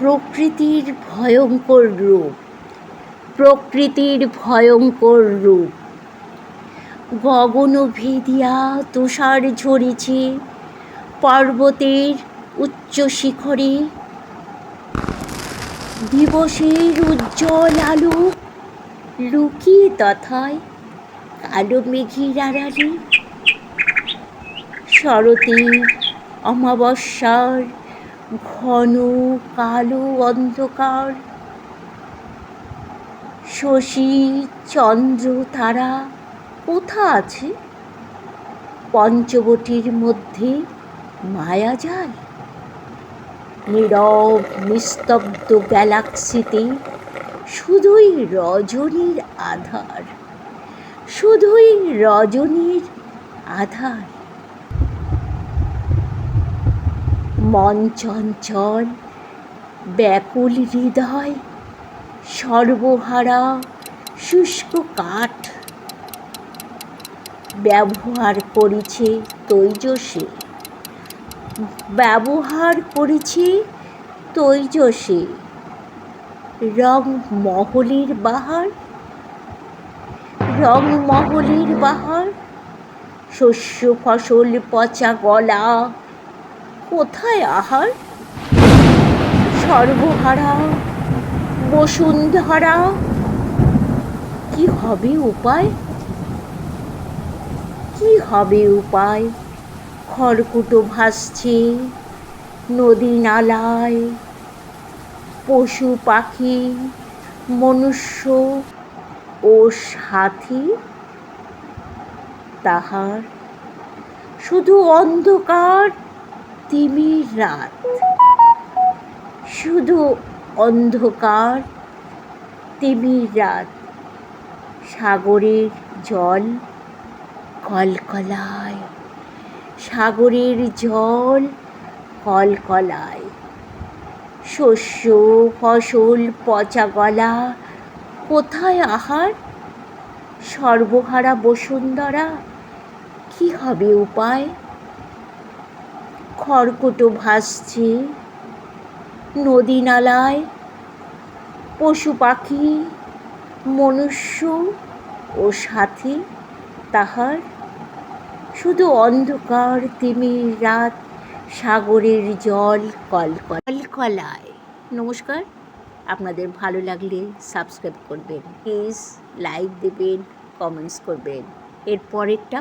প্রকৃতির ভয়ঙ্কর রূপ, প্রকৃতির ভয়ঙ্কর রূপ। গগন ভেদিয়া তুষার ঝরেছে, পর্বতের উচ্চ শিখরে। দিবসের উজ্জ্বল আলো লুকিয়ে তথায় কালো মেঘের আড়ালে। শরতের অমাবস্যার ঘন কালো অন্ধকার। শশী, চন্দ্র, তারা কোথা আছে? পঞ্চবটির মধ্যে মায়া যায়? নীরব, নিস্তব্ধ গ্যালাক্সিতে শুধুই রজনীর আধার। শুধুই রজনীর আধার। মন চঞ্চল, ব্যাকুল হৃদয়, সর্বহারা শুষ্ক কাঠ। ব্যবহার করেছে তৈজসে। ব্যবহার করেছে তৈজসে। রং মহলের বাহার রং মহলের বাহার, শস্য ফসল, পচা গলা কোথায় আহার? সর্বহারা, বসুন্ধরা। কি হবে উপায়? কি হবে উপায়? খড়কুটো ভাসছে নদী নালায়। পশু পাখি, মনুষ্য ও সাথী তাহার। শুধু অন্ধকার তিমির রাত। শুধু অন্ধকার তিমির রাত। সাগরের জল কলকলায়। সাগরের জল কলকলায়। শস্য, ফসল, পচা গলা, কোথায় আহার? সর্বহারা বসুন্ধরা, কি হবে উপায়? খড়কুটো ভাসছে। নদী নালায় পশু পাখি, মনুষ্য ও সাথে তাহার। শুধু অন্ধকার তিমির রাত, সাগরের জল কলকল কলায় নমস্কার, আপনাদের ভালো লাগলে সাবস্ক্রাইব করবেন। প্লিজ লাইক দেবেন কমেন্টস করবেন। এর পরেরটা